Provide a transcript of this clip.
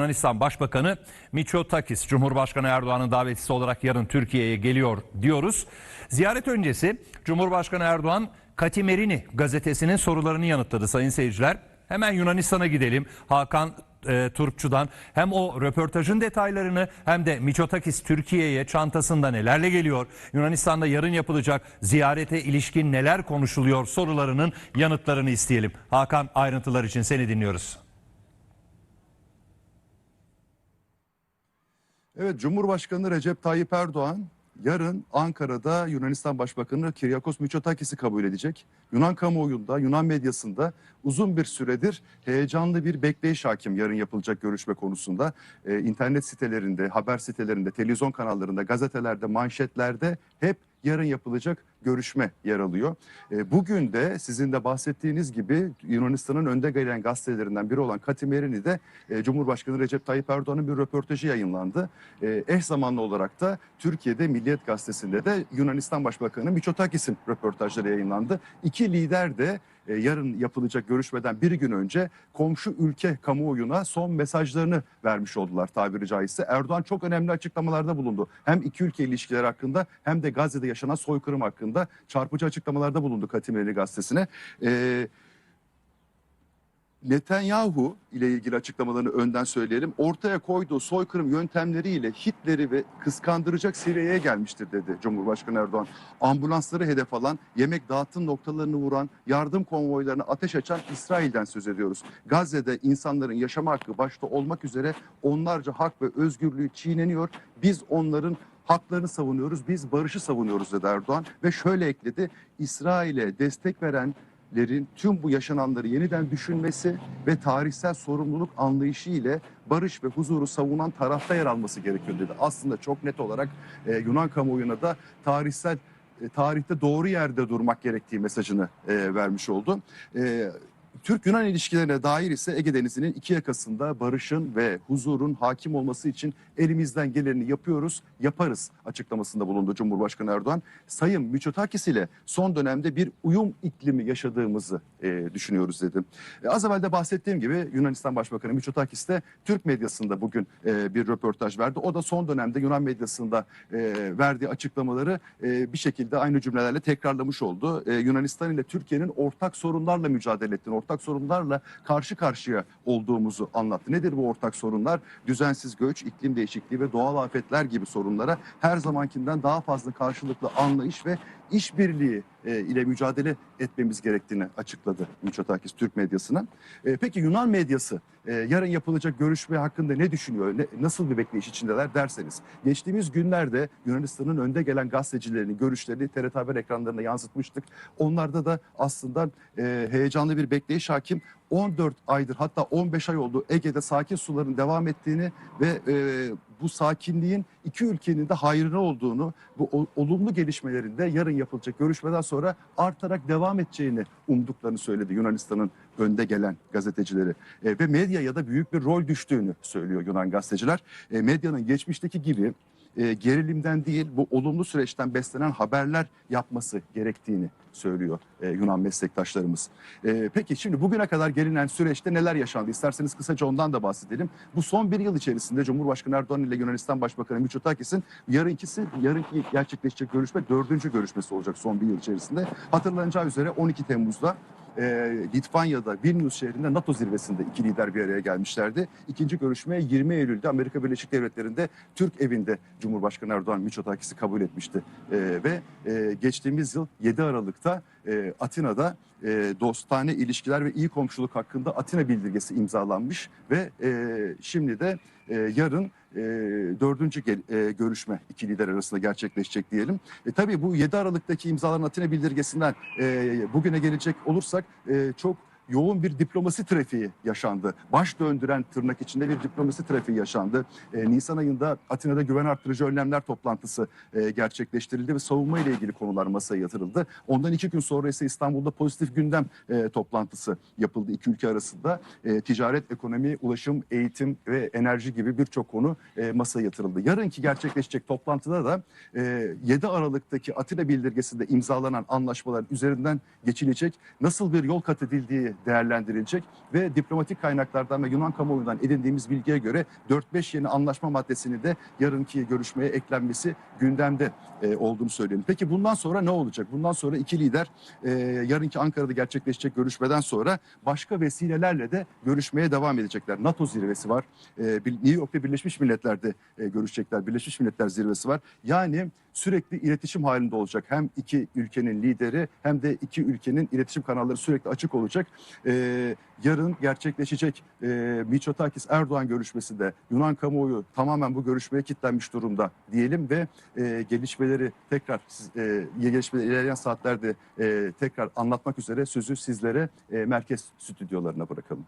Yunanistan Başbakanı Mitsotakis, Cumhurbaşkanı Erdoğan'ın davetlisi olarak yarın Türkiye'ye geliyor diyoruz. Ziyaret öncesi Cumhurbaşkanı Erdoğan Katimerini gazetesinin sorularını yanıtladı sayın seyirciler. Hemen Yunanistan'a gidelim. Hakan e, Turpçu'dan hem o röportajın detaylarını hem de Mitsotakis Türkiye'ye çantasında nelerle geliyor, Yunanistan'da yarın yapılacak ziyarete ilişkin neler konuşuluyor sorularının yanıtlarını isteyelim. Hakan ayrıntılar için seni dinliyoruz. Evet Cumhurbaşkanı Recep Tayyip Erdoğan yarın Ankara'da Yunanistan Başbakanı Kyriakos Mitsotakis'i kabul edecek. Yunan kamuoyunda, Yunan medyasında uzun bir süredir heyecanlı bir bekleyiş hakim yarın yapılacak görüşme konusunda. Ee, internet sitelerinde, haber sitelerinde, televizyon kanallarında, gazetelerde, manşetlerde hep yarın yapılacak görüşme yer alıyor. E, bugün de sizin de bahsettiğiniz gibi Yunanistan'ın önde gelen gazetelerinden biri olan Katimerini'de e, Cumhurbaşkanı Recep Tayyip Erdoğan'ın bir röportajı yayınlandı. E, eş zamanlı olarak da Türkiye'de Milliyet Gazetesi'nde de Yunanistan Başbakanı Mitsotakis'in röportajları yayınlandı. İki lider de e, yarın yapılacak görüşmeden bir gün önce komşu ülke kamuoyuna son mesajlarını vermiş oldular tabiri caizse. Erdoğan çok önemli açıklamalarda bulundu. Hem iki ülke ilişkileri hakkında hem de Gazze'de yaşanan soykırım hakkında çarpıcı açıklamalarda bulundu Katimerli gazetesine. Ee, Netanyahu ile ilgili açıklamalarını önden söyleyelim. Ortaya koyduğu soykırım yöntemleriyle Hitler'i ve kıskandıracak seviyeye gelmiştir dedi Cumhurbaşkanı Erdoğan. Ambulansları hedef alan, yemek dağıtım noktalarını vuran, yardım konvoylarına ateş açan İsrail'den söz ediyoruz. Gazze'de insanların yaşama hakkı başta olmak üzere onlarca hak ve özgürlüğü çiğneniyor. Biz onların haklarını savunuyoruz, biz barışı savunuyoruz dedi Erdoğan. Ve şöyle ekledi, İsrail'e destek veren lerin tüm bu yaşananları yeniden düşünmesi ve tarihsel sorumluluk anlayışı ile barış ve huzuru savunan tarafta yer alması gerekiyor dedi. Aslında çok net olarak e, Yunan kamuoyuna da tarihsel e, tarihte doğru yerde durmak gerektiği mesajını e, vermiş oldu. E, Türk-Yunan ilişkilerine dair ise Ege Denizi'nin iki yakasında barışın ve huzurun hakim olması için elimizden geleni yapıyoruz, yaparız açıklamasında bulundu Cumhurbaşkanı Erdoğan. Sayın Mitsotakis ile son dönemde bir uyum iklimi yaşadığımızı e, düşünüyoruz dedi. E, az evvel de bahsettiğim gibi Yunanistan Başbakanı Mitsotakis de Türk medyasında bugün e, bir röportaj verdi. O da son dönemde Yunan medyasında e, verdiği açıklamaları e, bir şekilde aynı cümlelerle tekrarlamış oldu. E, Yunanistan ile Türkiye'nin ortak sorunlarla mücadele ettiğini, ortak sorunlarla karşı karşıya olduğumuzu anlattı. Nedir bu ortak sorunlar? Düzensiz göç, iklim değişikliği ve doğal afetler gibi sorunlara her zamankinden daha fazla karşılıklı anlayış ve işbirliği e, ile mücadele etmemiz gerektiğini açıkladı Mitsotakis Türk medyasına. E, peki Yunan medyası e, yarın yapılacak görüşme hakkında ne düşünüyor? Nasıl bir bekleyiş içindeler derseniz. Geçtiğimiz günlerde Yunanistan'ın önde gelen gazetecilerinin görüşlerini TRT Haber ekranlarına yansıtmıştık. Onlarda da aslında heyecanlı bir bekleyiş hakim. 14 aydır hatta 15 ay oldu Ege'de sakin suların devam ettiğini ve bu sakinliğin iki ülkenin de hayrına olduğunu, bu olumlu gelişmelerinde yarın yapılacak görüşmeden sonra artarak devam edeceğini umduklarını söyledi Yunanistan'ın önde gelen gazetecileri. E, ve medyaya da büyük bir rol düştüğünü söylüyor Yunan gazeteciler. E, medyanın geçmişteki gibi e, gerilimden değil bu olumlu süreçten beslenen haberler yapması gerektiğini söylüyor e, Yunan meslektaşlarımız. E, peki şimdi bugüne kadar gelinen süreçte neler yaşandı? İsterseniz kısaca ondan da bahsedelim. Bu son bir yıl içerisinde Cumhurbaşkanı Erdoğan ile Yunanistan Başbakanı Mitsotakis'in yarınkisi, yarınki gerçekleşecek görüşme dördüncü görüşmesi olacak son bir yıl içerisinde. Hatırlanacağı üzere 12 Temmuz'da e, Litvanya'da Vilnius şehrinde NATO zirvesinde iki lider bir araya gelmişlerdi. İkinci görüşme 20 Eylül'de Amerika Birleşik Devletleri'nde Türk evinde Cumhurbaşkanı Erdoğan Mitsotakis'i kabul etmişti. E, ve e, geçtiğimiz yıl 7 Aralık'ta e, Atina'da e, dostane ilişkiler ve iyi komşuluk hakkında Atina bildirgesi imzalanmış ve e, şimdi de e, yarın e, dördüncü e, görüşme iki lider arasında gerçekleşecek diyelim. E, tabii bu 7 Aralık'taki imzalanan Atina bildirgesinden e, bugüne gelecek olursak e, çok yoğun bir diplomasi trafiği yaşandı. Baş döndüren tırnak içinde bir diplomasi trafiği yaşandı. E, Nisan ayında Atina'da güven arttırıcı önlemler toplantısı e, gerçekleştirildi ve savunma ile ilgili konular masaya yatırıldı. Ondan iki gün sonra ise İstanbul'da pozitif gündem e, toplantısı yapıldı iki ülke arasında. E, ticaret, ekonomi, ulaşım, eğitim ve enerji gibi birçok konu e, masaya yatırıldı. Yarınki gerçekleşecek toplantıda da e, 7 Aralık'taki Atina bildirgesinde imzalanan anlaşmalar üzerinden geçilecek. Nasıl bir yol kat edildiği değerlendirilecek ve diplomatik kaynaklardan ve Yunan kamuoyundan edindiğimiz bilgiye göre 4-5 yeni anlaşma maddesini de yarınki görüşmeye eklenmesi gündemde e, olduğunu söyleyelim. Peki bundan sonra ne olacak? Bundan sonra iki lider e, yarınki Ankara'da gerçekleşecek görüşmeden sonra başka vesilelerle de görüşmeye devam edecekler. NATO zirvesi var. E, New York'ta Birleşmiş Milletler'de görüşecekler. Birleşmiş Milletler zirvesi var. Yani sürekli iletişim halinde olacak. Hem iki ülkenin lideri hem de iki ülkenin iletişim kanalları sürekli açık olacak. E, yarın gerçekleşecek e, Mitsotakis Erdoğan görüşmesi de Yunan kamuoyu tamamen bu görüşmeye kilitlenmiş durumda diyelim ve e, gelişmeleri tekrar e, gelişmeleri ilerleyen saatlerde e, tekrar anlatmak üzere sözü sizlere e, merkez stüdyolarına bırakalım.